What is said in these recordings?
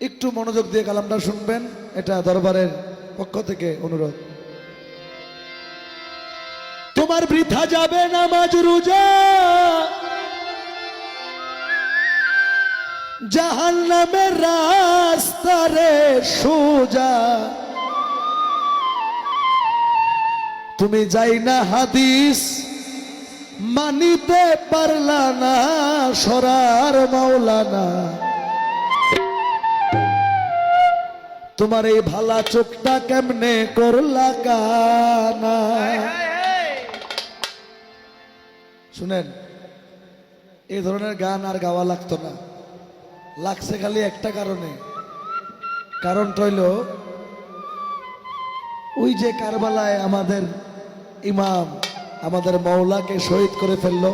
একটু মনোযোগ দিয়ে কালামটা শুনবেন, এটা দরবারের পক্ষ থেকে অনুরোধ। তোমার বৃথা যাবে নামাজ, রোজা। জাহান নামের রাস্তারে সোজা। তুমি যাই না হাদিস মানিতে পারলা না, সরার মাওলানা। তোমার এই ভালা চোখটা কেমনে করলা কানা? শুনেন এই ধরনের গান আর গাওয়া লাগতো না। লাগছে খালি একটা কারণে। কারণটা হইল ওই যে কারবালায় আমাদের ইমাম আমাদের মৌলাকে শহীদ করে ফেলল।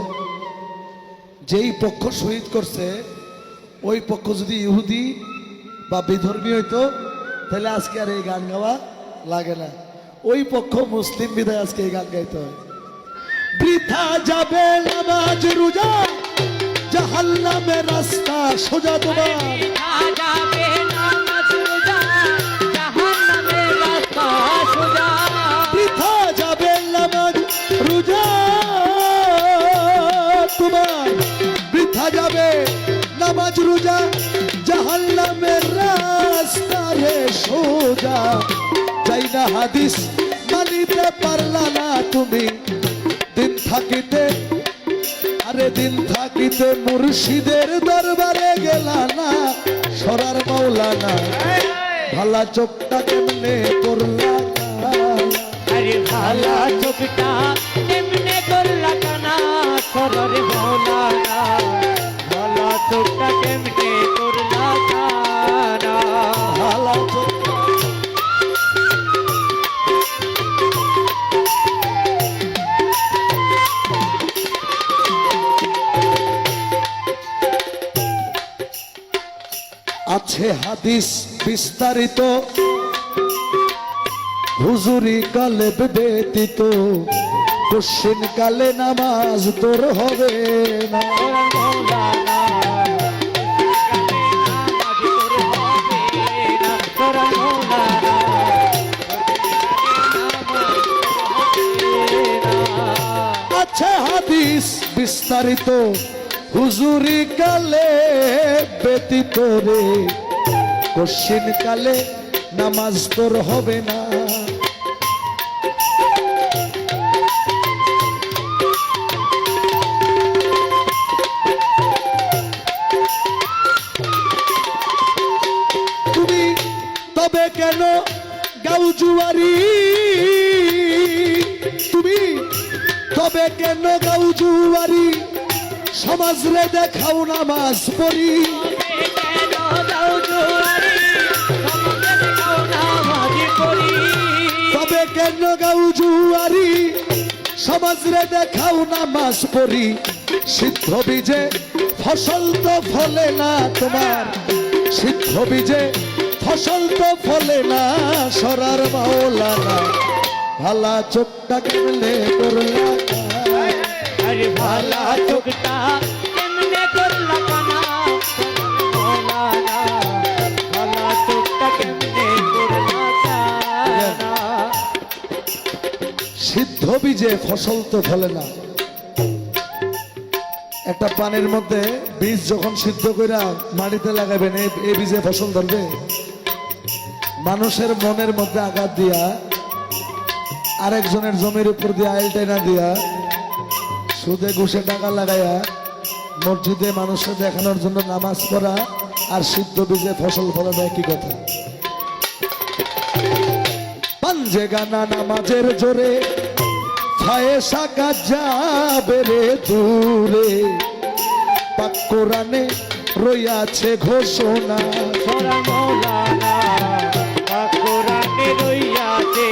যেই পক্ষ শহীদ করছে ওই পক্ষ যদি ইহুদি বা বিধর্মী হইতো তাহলে আজকে আর এই গান গাওয়া লাগে না। ওই পক্ষ মুসলিম বিদায় আজকে এই গান গাইতে হয়। বৃথা যাবে নামাজ রোজা জাহান্নামের রাস্তা সোজা তোমার। বৃথা যাবে নামাজ রোজা তোমার। বৃথা যাবে নামাজ রোজা জাহান্নামের রাস্তা সোজা। যাই না হাদিস মানিতে পারলা না তুমি। দিন থাকিতে, আরে দিন থাকিতে মুর্শিদের দরবারে গেলা না সরার মাওলানা। ভালা চোখটা কেমনে করলা আরে ভালা চোখটা এমনে করলা কানা? সরর ভোলানা ভালা চোখটা হাদিস বিস্তারিত। হুজুরি কালে ব্যতীত কশিন কালে নামাজ তোর হবে না। বিস্তারিত। হুজুরি কালে ব্যতীত রে। কশিন কালে নামাজ তোর হবে না। তুমি তবে কেন গাউ জুয়ারি তুমি তবে কেন গাউ জুয়ারি সমাজ রে দেখাও নামাজ পড়ি। কেন যাও সমাজ দেখাও না মাস পরি সিদ্ধ বীজে ফসল তো ফলে না তোমার। সিদ্ধ বীজে ফসল তো ফলে না সরার মাওলানা। ভালা চোখটা কেমনে করলা আরে ভালা চোখটা বীজে ফসল তো ফলে না। একটা পানির মধ্যে বীজ যখন সিদ্ধ কইরা মাটিতে লাগাবেন এই- বীজে ফসল ধরবে? মানুষের মনের মধ্যে আঘাত দিয়া, আরেকজনের জমির উপর দিয়ে আইল টেনা দিয়া, সুদে ঘুষে টাকা লাগাইয়া, মসজিদে মানুষকে দেখানোর জন্য নামাজ পড়া আর সিদ্ধ বীজে ফসল ফলানো একই কথা? পাঞ্জে গানা নামাজের জোরে ফায়েসা যাবে রে দূরে। পাক কোরআনে রইয়াছে ঘোষণা। কোরআনে রইয়াছে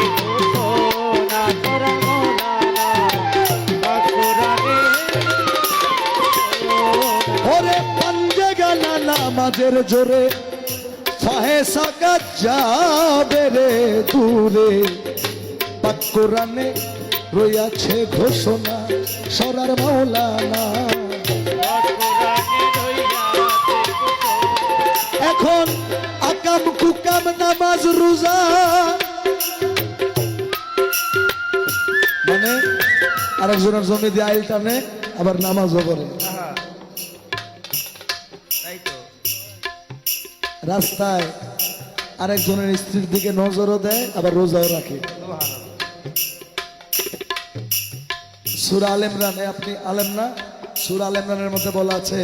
ওরে পাঞ্জে গানা নামাজের জোরে ফায়েসা যাবে রে দূরে। পাক কোরআনে রইয়াছে ঘোষণা, সরার মাওলানা। এখন আকাম কুকাম নামাজ রোজা। মানে আরেকজনের জমি দিয়ে আইল টানে, আবার নামাজও করে রাস্তায় আরেকজনের স্ত্রীর দিকে নজরও দেয়, আবার রোজাও রাখে। সুরা আল ইমরানে আপনি আলেম না? সুরা আল ইমরানের মধ্যে বলা আছে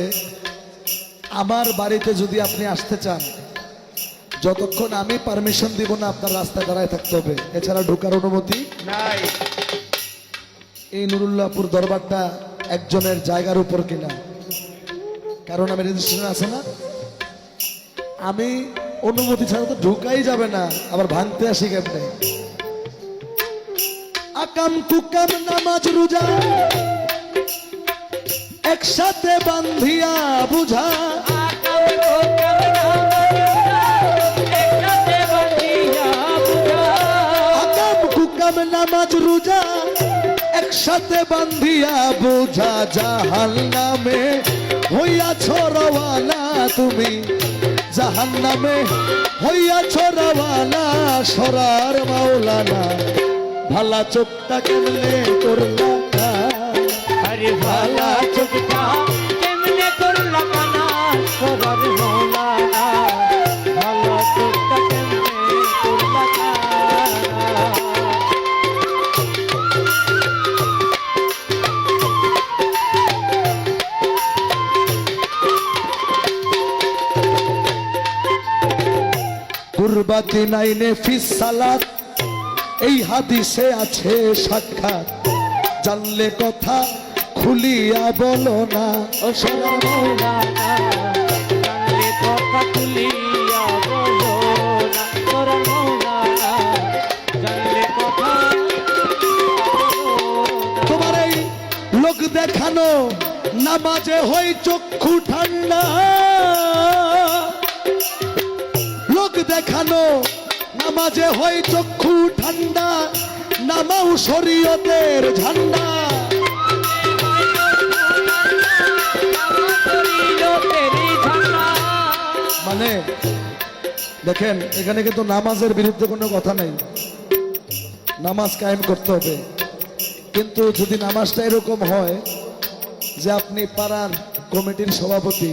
আমার বাড়িতে যদি আপনি আসতে চান যতক্ষণ আমি পারমিশন দিব না আপনার রাস্তায় দাঁড়ায় থাকতে হবে। এছাড়া ঢোকার অনুমতি নাই। এই নুরুল্লাহপুর দরবারটা একজনের জায়গার উপর কিনা? কারণ আমি রেজিস্ট্রেশন আছে না। আমি অনুমতি ছাড়া তো ঢুকাই যাবে না আবার ভাঙতে আসি কেমনে? আকাম কুকাম নামাজ রোজা। একসাথে বান্ধিয়া বুঝা। আকাম কুকাম নামাজ রোজা, একসাথে বান্ধিয়া বুঝা। জাহাল নামে হইয়াছ রওয়ানা তুমি। জাহান নামে হইয়াছ রওয়ানা সরার মাওলানা। ভালা চোখটা কেমনে করলা আরে ভালা চোখটা কেমনে করলা কানা সবার মৌলানা ভালা চোখটা কেমনে করলা কুরবাতি নাইনে ফিস সালাত। এই হাদিসে আছে সাক্ষাৎ। জানলে কথা খুলিয়া বলো না। কথা বলো তোমার এই লোক দেখানো নামাজে হই চক্ষু ঠান্ডা। লোক দেখানো নামাজে হয় চক্ষু ঠান্ডা, নামাও শরীয়তের ঝান্ডা। মানে দেখেন, এখানে কিন্তু নামাজের বিরুদ্ধে কোনো কথা নাই। নামাজ কায়েম করতে হবে। কিন্তু যদি নামাজটা এরকম হয় যে আপনি পাড়ার কমিটির সভাপতি,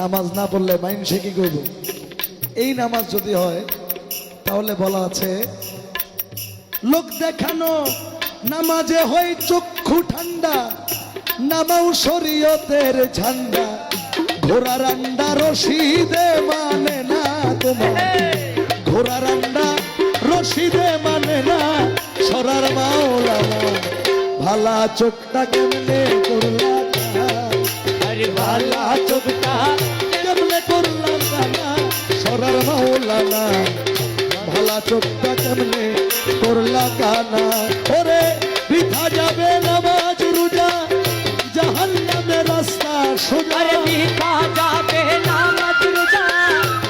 নামাজ না পড়লে মাইন সে কি করব? এই নামাজ যদি হয় তাহলে বলা আছে লোক দেখানো নামাজে হয় চক্ষু ঠান্ডা নামাও শরীয়তের ঝান্ডা ঘোড়ার আন্ডা রশিদে মানে না তোমার। ঘোড়ার আন্ডা রশিদে মানে না সরার মাওলানা ভালা চোখটা কেমনে করলা আরে ভালা চোখটা কেমনে করলাম সরার মাওলানা ভালা চোখটা কেমনে করলা কানা? ওরে বৃথা যাবে নামাজ রোজা জাহান্নামে রাস্তা সোজা। মিঠা যাবে নামাজ রোজা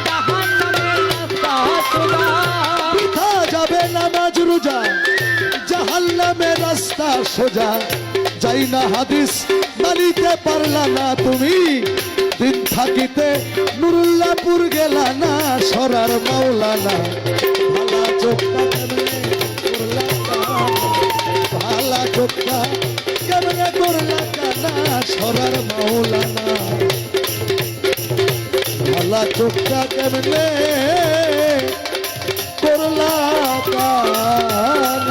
জাহান্নামের রাস্তা সোজা। বৃথা যাবে নামাজ রোজা জাহান্নামে রাস্তা সোজা। যাই না হাদিস মানিতে পারলা না তুমি দিন থাকিতে নুরুল্লাপুর গেলা না সরার মাওলানা। চোখটা কেমনে? করলা ভালা চোখটা কেমনে? করলা কানা সরার মাওলানা ভালা চোখটা কেমনে করলা কানা